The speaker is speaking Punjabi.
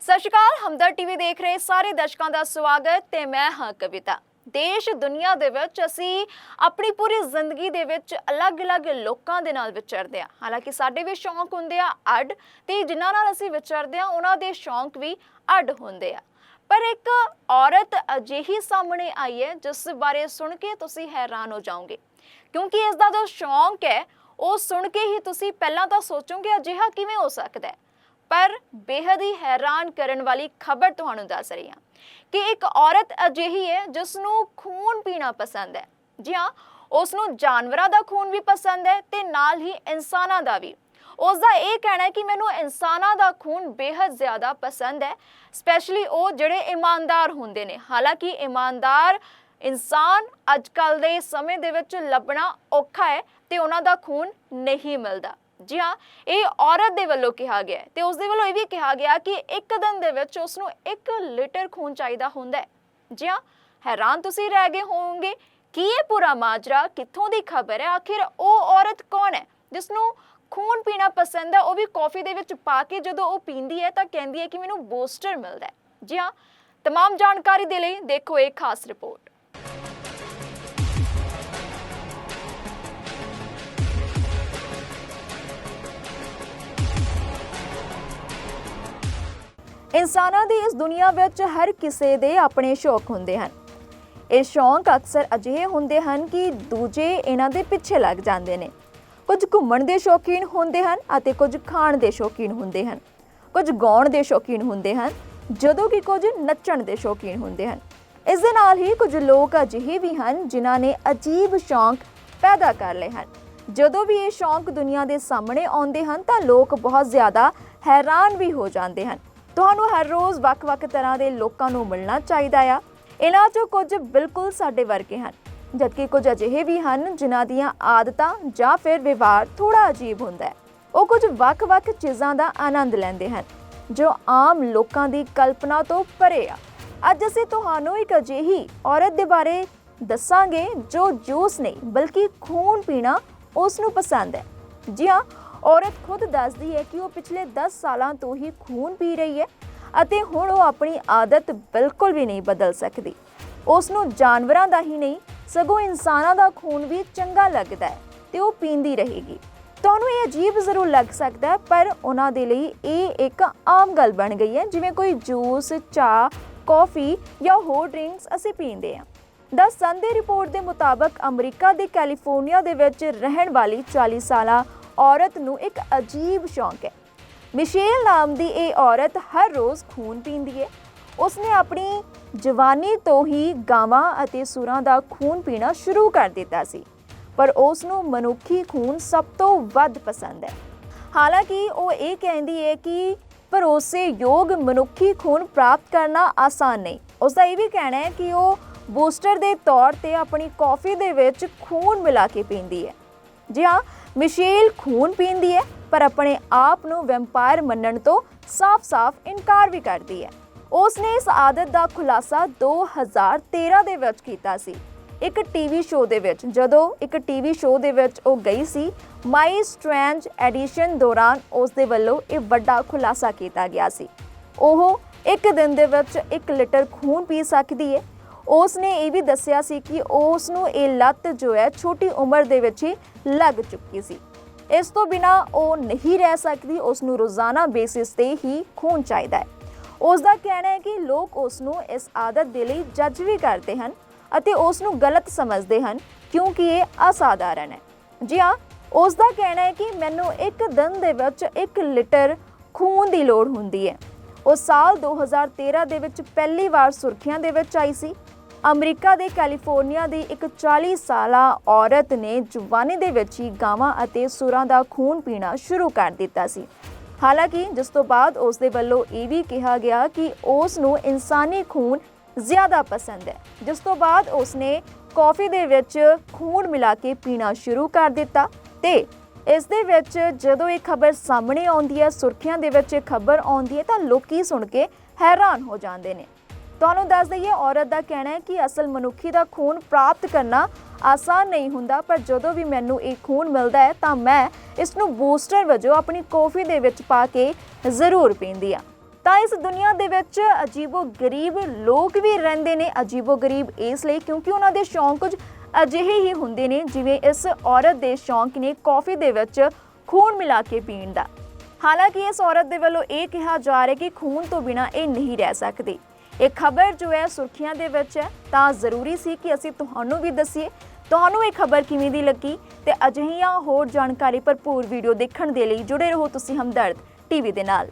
ਸਤਿ ਸ਼੍ਰੀ ਅਕਾਲ, ਹਮਦਰ ਟੀਵੀ ਦੇਖ ਰਹੇ ਸਾਰੇ ਦਰਸ਼ਕਾਂ ਦਾ ਸਵਾਗਤ ਤੇ ਮੈਂ ਹਾਂ ਕਵਿਤਾ। ਦੇਸ਼, ਦੁਨੀਆ ਦੇ ਵਿੱਚ ਅਸੀਂ ਆਪਣੀ ਪੂਰੀ ਜ਼ਿੰਦਗੀ ਦੇ ਵਿੱਚ ਅਲੱਗ-ਅਲੱਗ ਲੋਕਾਂ ਦੇ ਨਾਲ ਵਿਚਰਦੇ ਆ ਹਾਲਾਂਕਿ ਸਾਡੇ ਵੀ ਸ਼ੌਂਕ ਹੁੰਦੇ ਆ ਅੱਡ ਤੇ ਜਿਨ੍ਹਾਂ ਨਾਲ ਅਸੀਂ ਵਿਚਰਦੇ ਆ ਉਹਨਾਂ ਦੇ ਸ਼ੌਂਕ ਵੀ ਅੱਡ ਹੁੰਦੇ ਆ। ਪਰ ਇੱਕ ਔਰਤ ਅਜਿਹੀ ਸਾਹਮਣੇ ਆਈ ਹੈ, ਜਿਸ ਬਾਰੇ ਸੁਣ ਕੇ ਤੁਸੀਂ ਹੈਰਾਨ ਹੋ ਜਾਓਗੇ। ਕਿਉਂਕਿ ਇਸ ਦਾ ਜੋ ਸ਼ੌਂਕ ਹੈ, ਉਹ ਸੁਣ ਕੇ ਹੀ ਤੁਸੀਂ ਪਹਿਲਾਂ ਤਾਂ ਸੋਚੋਗੇ, ਅਜਿਹਾ ਕਿਵੇਂ ਹੋ ਸਕਦਾ ਹੈ? ਪਰ ਬੇਹੱਦ ਹੀ ਹੈਰਾਨ ਕਰਨ ਵਾਲੀ ਖਬਰ ਤੁਹਾਨੂੰ ਦੱਸ ਰਹੀ ਹਾਂ ਕਿ ਇੱਕ ਔਰਤ ਅਜਿਹੀ ਹੈ ਜਿਸ ਨੂੰ ਖੂਨ ਪੀਣਾ ਪਸੰਦ ਹੈ। ਜੀ ਹਾਂ ਉਸ ਨੂੰ ਜਾਨਵਰਾਂ ਦਾ ਖੂਨ ਵੀ ਪਸੰਦ ਹੈ ਤੇ ਨਾਲ ਹੀ ਇਨਸਾਨਾਂ ਦਾ ਵੀ। ਉਸ ਦਾ ਇਹ ਕਹਿਣਾ ਹੈ ਕਿ ਮੈਨੂੰ ਇਨਸਾਨਾਂ ਦਾ ਖੂਨ ਬੇਹੱਦ ਜ਼ਿਆਦਾ ਪਸੰਦ ਹੈ ਸਪੈਸ਼ਲੀ ਉਹ ਜਿਹੜੇ ਇਮਾਨਦਾਰ ਹੁੰਦੇ ਨੇ। ਹਾਲਾਂਕਿ ਇਮਾਨਦਾਰ ਇਨਸਾਨ ਅੱਜਕੱਲ ਦੇ ਸਮੇਂ ਦੇ ਵਿੱਚ ਲੱਭਣਾ ਔਖਾ ਹੈ ਤੇ ਉਹਨਾਂ ਦਾ ਖੂਨ ਨਹੀਂ ਮਿਲਦਾ। ਜੀ ਹਾਂ ਇਹ ਔਰਤ ਦੇ ਵੱਲੋਂ ਕਿਹਾ ਗਿਆ ਹੈ ਤੇ ਉਸ ਦੇ ਵੱਲੋਂ ਇਹ ਵੀ ਕਿਹਾ ਗਿਆ ਕਿ ਇੱਕ ਦਿਨ ਦੇ ਵਿੱਚ ਉਸ ਨੂੰ 1 ਲੀਟਰ ਖੂਨ ਚਾਹੀਦਾ ਹੁੰਦਾ ਹੈ ਜੀ ਹਾਂ ਹੈਰਾਨ ਤੁਸੀਂ ਰਹਿ ਗਏ ਹੋਵੋਗੇ ਕਿ ਇਹ ਪੂਰਾ ਮਾਜਰਾ ਕਿੱਥੋਂ ਦੀ ਖਬਰ ਹੈ ਆਖਿਰ ਉਹ ਔਰਤ ਕੌਣ ਹੈ ਜਿਸ ਨੂੰ ਖੂਨ ਪੀਣਾ ਪਸੰਦ ਹੈ ਉਹ ਵੀ ਕਾਫੀ ਦੇ ਵਿੱਚ ਪਾ ਕੇ ਜਦੋਂ ਉਹ ਪੀਂਦੀ ਹੈ ਤਾਂ ਕਹਿੰਦੀ ਹੈ ਕਿ ਮੈਨੂੰ ਬੂਸਟਰ ਮਿਲਦਾ ਹੈ ਜੀ ਹਾਂ तमाम ਜਾਣਕਾਰੀ ਦੇ ਲਈ ਦੇਖੋ ਇਹ ਖਾਸ ਰਿਪੋਰਟ ਇਨਸਾਨਾਂ ਦੀ ਇਸ ਦੁਨੀਆ ਵਿੱਚ ਹਰ ਕਿਸੇ ਦੇ ਆਪਣੇ ਸ਼ੌਕ ਹੁੰਦੇ ਹਨ। ਇਹ ਸ਼ੌਕ ਅਕਸਰ ਅਜਿਹੇ ਹੁੰਦੇ ਹਨ ਕਿ ਦੂਜੇ ਇਹਨਾਂ ਦੇ ਪਿੱਛੇ ਲੱਗ ਜਾਂਦੇ ਨੇ। ਕੁਝ ਘੁੰਮਣ ਦੇ ਸ਼ੌਕੀਨ ਹੁੰਦੇ ਹਨ ਅਤੇ ਕੁਝ ਖਾਣ ਦੇ ਸ਼ੌਕੀਨ ਹੁੰਦੇ ਹਨ। ਕੁਝ ਗਾਉਣ ਦੇ ਸ਼ੌਕੀਨ ਹੁੰਦੇ ਹਨ, ਜਦੋਂ ਕਿ ਕੁਝ ਨੱਚਣ ਦੇ ਸ਼ੌਕੀਨ ਹੁੰਦੇ ਹਨ। ਇਸ ਦੇ ਨਾਲ ਹੀ ਕੁਝ ਲੋਕ ਅਜਿਹੇ ਵੀ ਹਨ ਜਿਨ੍ਹਾਂ ਨੇ ਅਜੀਬ ਸ਼ੌਕ ਪੈਦਾ ਕਰ ਲਏ ਹਨ। ਜਦੋਂ ਵੀ ਇਹ ਸ਼ੌਕ ਦੁਨੀਆ ਦੇ ਸਾਹਮਣੇ ਆਉਂਦੇ ਹਨ ਤਾਂ ਲੋਕ ਬਹੁਤ ਜ਼ਿਆਦਾ ਹੈਰਾਨ ਵੀ ਹੋ ਜਾਂਦੇ ਹਨ। ਤੁਹਾਨੂੰ ਹਰ ਰੋਜ਼ ਵੱਖ-ਵੱਖ ਤਰ੍ਹਾਂ ਦੇ ਲੋਕਾਂ ਨੂੰ ਮਿਲਣਾ ਚਾਹੀਦਾ ਆ। ਇਹਨਾਂ 'ਚੋਂ ਕੁਝ ਬਿਲਕੁਲ ਸਾਡੇ ਵਰਗੇ ਹਨ, ਜਦਕਿ ਕੁਝ ਅਜਿਹੇ ਵੀ ਹਨ ਜਿਨ੍ਹਾਂ ਦੀਆਂ ਆਦਤਾਂ ਜਾਂ ਫਿਰ ਵਿਵਹਾਰ ਥੋੜਾ ਅਜੀਬ ਹੁੰਦਾ ਹੈ। ਉਹ ਕੁਝ ਵੱਖ-ਵੱਖ ਚੀਜ਼ਾਂ ਦਾ ਆਨੰਦ ਲੈਂਦੇ ਹਨ, ਜੋ ਆਮ ਲੋਕਾਂ ਦੀ ਕਲਪਨਾ ਤੋਂ ਪਰੇ ਆ। ਅੱਜ ਅਸੀਂ ਤੁਹਾਨੂੰ ਇੱਕ ਅਜਿਹੀ ਔਰਤ ਦੇ ਬਾਰੇ ਦੱਸਾਂਗੇ ਜੋ ਜੂਸ ਨਹੀਂ, ਬਲਕਿ ਖੂਨ ਪੀਣਾ ਉਸ ਨੂੰ ਪਸੰਦ ਹੈ। ਜੀ ਹਾਂ ਔਰਤ ਖੁਦ ਦੱਸਦੀ ਹੈ ਕਿ ਉਹ ਪਿਛਲੇ 10 ਸਾਲਾਂ ਤੋਂ ਹੀ ਖੂਨ ਪੀ ਰਹੀ ਹੈ ਅਤੇ ਹੁਣ ਉਹ ਆਪਣੀ ਆਦਤ ਬਿਲਕੁਲ ਵੀ ਨਹੀਂ ਬਦਲ ਸਕਦੀ। ਉਸ ਨੂੰ ਜਾਨਵਰਾਂ ਦਾ ਹੀ ਨਹੀਂ, ਸਗੋਂ ਇਨਸਾਨਾਂ ਦਾ ਖੂਨ ਵੀ ਚੰਗਾ ਲੱਗਦਾ ਹੈ ਤੇ ਉਹ ਪੀਂਦੀ ਰਹੇਗੀ। ਤੁਹਾਨੂੰ ਇਹ ਅਜੀਬ ਜ਼ਰੂਰ ਲੱਗ ਸਕਦਾ ਹੈ, ਪਰ ਉਹਨਾਂ ਦੇ ਲਈ ਇਹ ਇੱਕ ਆਮ ਗੱਲ ਬਣ ਗਈ ਹੈ, ਜਿਵੇਂ ਕੋਈ ਜੂਸ, ਚਾਹ, ਕੌਫੀ ਜਾਂ ਹੋਰ ਡਰਿੰਕਸ ਅਸੀਂ ਪੀਂਦੇ ਹਾਂ। ਦਾ ਸੰਦੇ ਰਿਪੋਰਟ ਦੇ ਮੁਤਾਬਕ ਅਮਰੀਕਾ ਦੇ ਕੈਲੀਫੋਰਨੀਆ ਦੇ ਵਿੱਚ ਰਹਿਣ ਵਾਲੀ 40 ਸਾਲਾ ਔਰਤ ਨੂੰ ਇੱਕ ਅਜੀਬ ਸ਼ੌਂਕ ਹੈ। ਮਿਸ਼ੇਲ ਨਾਮ ਦੀ ਇਹ ਔਰਤ ਹਰ ਰੋਜ਼ ਖੂਨ ਪੀਂਦੀ ਹੈ। ਉਸਨੇ ਆਪਣੀ ਜਵਾਨੀ ਤੋਂ ਹੀ ਗਾਵਾਂ ਅਤੇ ਸੂਰਾਂ ਦਾ ਖੂਨ ਪੀਣਾ ਸ਼ੁਰੂ ਕਰ ਦਿੱਤਾ ਸੀ। ਪਰ ਉਸ ਨੂੰ ਮਨੁੱਖੀ ਖੂਨ ਸਭ ਤੋਂ ਵੱਧ ਪਸੰਦ ਹੈ। ਹਾਲਾਂਕਿ ਉਹ ਇਹ ਕਹਿੰਦੀ ਹੈ ਕਿ ਭਰੋਸੇਯੋਗ ਮਨੁੱਖੀ ਖੂਨ ਪ੍ਰਾਪਤ ਕਰਨਾ ਆਸਾਨ ਨਹੀਂ। ਉਸ ਦਾ ਇਹ ਵੀ ਕਹਿਣਾ ਹੈ ਕਿ ਉਹ ਬੂਸਟਰ ਦੇ ਤੌਰ ਤੇ ਆਪਣੀ ਕਾਫੀ ਦੇ ਵਿੱਚ ਖੂਨ ਮਿਲਾ ਕੇ ਪੀਂਦੀ ਹੈ। ਜੀ ਹਾਂ ਮਿਸ਼ੇਲ ਖੂਨ ਪੀਂਦੀ ਹੈ, ਪਰ ਆਪਣੇ ਆਪ ਨੂੰ ਵੈਂਪਾਇਰ ਮੰਨਣ ਤੋਂ ਸਾਫ਼-ਸਾਫ਼ ਇਨਕਾਰ ਵੀ ਕਰਦੀ ਹੈ। ਉਸ ਨੇ ਇਸ ਆਦਤ ਦਾ ਖੁਲਾਸਾ 2013 ਦੇ ਵਿੱਚ ਕੀਤਾ ਸੀ। ਇੱਕ ਟੀਵੀ ਸ਼ੋਅ ਦੇ ਵਿੱਚ, ਜਦੋਂ ਇੱਕ ਟੀਵੀ ਸ਼ੋਅ ਦੇ ਵਿੱਚ ਉਹ ਗਈ ਸੀ ਮਾਈ ਸਟ੍ਰੈਂਜ ਐਡੀਸ਼ਨ ਦੌਰਾਨ ਉਸ ਦੇ ਵੱਲੋਂ ਇਹ ਵੱਡਾ ਖੁਲਾਸਾ ਕੀਤਾ ਗਿਆ ਸੀ। ਉਹ ਇੱਕ ਦਿਨ ਦੇ ਵਿੱਚ 1 ਲੀਟਰ ਖੂਨ ਪੀ ਸਕਦੀ ਹੈ। ਉਸ ਨੇ ਇਹ ਵੀ ਦੱਸਿਆ ਸੀ ਕਿ ਉਸ ਨੂੰ ਇਹ ਲੱਤ ਜੋ ਹੈ ਛੋਟੀ ਉਮਰ ਦੇ ਵਿੱਚ ਹੀ ਲੱਗ ਚੁੱਕੀ ਸੀ। ਇਸ ਤੋਂ ਬਿਨਾ ਉਹ ਨਹੀਂ ਰਹਿ ਸਕਦੀ ਉਸ ਨੂੰ ਰੋਜ਼ਾਨਾ ਬੇਸਿਸ ਤੇ ਹੀ ਖੂਨ ਚਾਹੀਦਾ ਹੈ। ਉਸ ਦਾ ਕਹਿਣਾ ਹੈ ਕਿ ਲੋਕ ਉਸ ਨੂੰ ਇਸ ਆਦਤ ਦੇ ਲਈ ਜੱਜ ਵੀ ਕਰਦੇ ਹਨ ਅਤੇ ਉਸ ਨੂੰ ਗਲਤ ਸਮਝਦੇ ਹਨ ਕਿਉਂਕਿ ਇਹ ਅਸਾਧਾਰਨ ਹੈ। ਜੀ ਹਾਂ ਉਸ ਦਾ ਕਹਿਣਾ ਹੈ ਕਿ ਮੈਨੂੰ ਇੱਕ ਦਿਨ ਦੇ ਵਿੱਚ 1 ਲੀਟਰ ਖੂਨ ਦੀ ਲੋੜ ਹੁੰਦੀ ਹੈ। ਉਹ ਸਾਲ 2013 ਦੇ ਵਿੱਚ ਪਹਿਲੀ ਵਾਰ ਸੁਰਖੀਆਂ ਦੇ ਵਿੱਚ ਆਈ ਸੀ। ਅਮਰੀਕਾ ਦੇ ਕੈਲੀਫੋਰਨੀਆ ਦੀ ਇੱਕ 40 ਸਾਲਾ ਔਰਤ ਨੇ ਜਵਾਨੀ ਦੇ ਵਿੱਚ ਹੀ ਗਾਵਾਂ ਅਤੇ ਸੁਰਾਂ ਦਾ ਖੂਨ ਪੀਣਾ ਸ਼ੁਰੂ ਕਰ ਦਿੱਤਾ ਸੀ। ਹਾਲਾਂਕਿ, ਜਿਸ ਤੋਂ ਬਾਅਦ ਉਸ ਦੇ ਵੱਲੋਂ ਇਹ ਵੀ ਕਿਹਾ ਗਿਆ ਕਿ ਉਸ ਨੂੰ ਇਨਸਾਨੀ ਖੂਨ ਜ਼ਿਆਦਾ ਪਸੰਦ ਹੈ, ਜਿਸ ਤੋਂ ਬਾਅਦ ਉਸ ਨੇ ਕਾਫੀ ਦੇ ਵਿੱਚ ਖੂਨ ਮਿਲਾ ਕੇ ਪੀਣਾ ਸ਼ੁਰੂ ਕਰ ਦਿੱਤਾ ਤੇ ਇਸ ਦੇ ਵਿੱਚ ਜਦੋਂ ਇਹ ਖਬਰ ਸਾਹਮਣੇ ਆਉਂਦੀ ਹੈ, ਸੁਰਖੀਆਂ ਦੇ ਵਿੱਚ ਇਹ ਖਬਰ ਆਉਂਦੀ ਹੈ ਤਾਂ ਲੋਕੀ ਸੁਣ ਕੇ ਹੈਰਾਨ ਹੋ ਜਾਂਦੇ ਨੇ। ਤੁਹਾਨੂੰ ਦੱਸ ਦਈਏ, ਔਰਤ ਦਾ ਕਹਿਣਾ ਹੈ ਕਿ ਅਸਲ ਮਨੁੱਖੀ ਦਾ ਖੂਨ ਪ੍ਰਾਪਤ ਕਰਨਾ ਆਸਾਨ ਨਹੀਂ ਹੁੰਦਾ, ਪਰ ਜਦੋਂ ਵੀ ਮੈਨੂੰ ਇਹ ਖੂਨ ਮਿਲਦਾ ਹੈ, ਤਾਂ ਮੈਂ ਇਸ ਨੂੰ ਬੂਸਟਰ ਵਜੋਂ ਆਪਣੀ ਕੌਫੀ ਦੇ ਵਿੱਚ ਪਾ ਕੇ ਜ਼ਰੂਰ ਪੀਂਦੀ ਆ ਤਾਂ ਇਸ ਦੁਨੀਆ ਦੇ ਵਿੱਚ ਅਜੀਬੋ-ਗਰੀਬ ਲੋਕ ਵੀ ਰਹਿੰਦੇ ਨੇ। ਅਜੀਬੋ-ਗਰੀਬ ਇਸ ਲਈ ਕਿਉਂਕਿ ਉਹਨਾਂ ਦੇ ਸ਼ੌਂਕ ਕੁਝ ਅਜਿਹੇ ਹੀ ਹੁੰਦੇ ਨੇ, ਜਿਵੇਂ ਇਸ ਔਰਤ ਦੇ ਸ਼ੌਂਕ ਨੇ ਕੌਫੀ ਦੇ ਵਿੱਚ ਖੂਨ ਮਿਲਾ ਕੇ ਪੀਣ ਦਾ। ਹਾਲਾਂਕਿ ਇਸ ਔਰਤ ਦੇ ਵੱਲੋਂ ਇਹ ਕਿਹਾ ਜਾ ਰਿਹਾ ਕਿ ਖੂਨ ਤੋਂ ਬਿਨਾ ਇਹ ਨਹੀਂ ਰਹਿ ਸਕਦੀ। ਇਹ ਖਬਰ ਜੋ ਹੈ ਸੁਰਖੀਆਂ ਦੇ ਵਿੱਚ ਹੈ, ਤਾਂ ਜ਼ਰੂਰੀ ਸੀ ਕਿ ਅਸੀਂ ਤੁਹਾਨੂੰ ਵੀ ਦਸੀਏ। ਤੁਹਾਨੂੰ ਇਹ ਖਬਰ ਕਿਵੇਂ ਦੀ ਲੱਗੀ ਤੇ ਅਜਿਹੀਆਂ ਹੋਰ ਜਾਣਕਾਰੀ ਭਰਪੂਰ ਵੀਡੀਓ ਦੇਖਣ ਦੇ ਲਈ ਜੁੜੇ ਰਹੋ ਤੁਸੀਂ ਹਮਦਰਦ ਟੀਵੀ ਦੇ ਨਾਲ।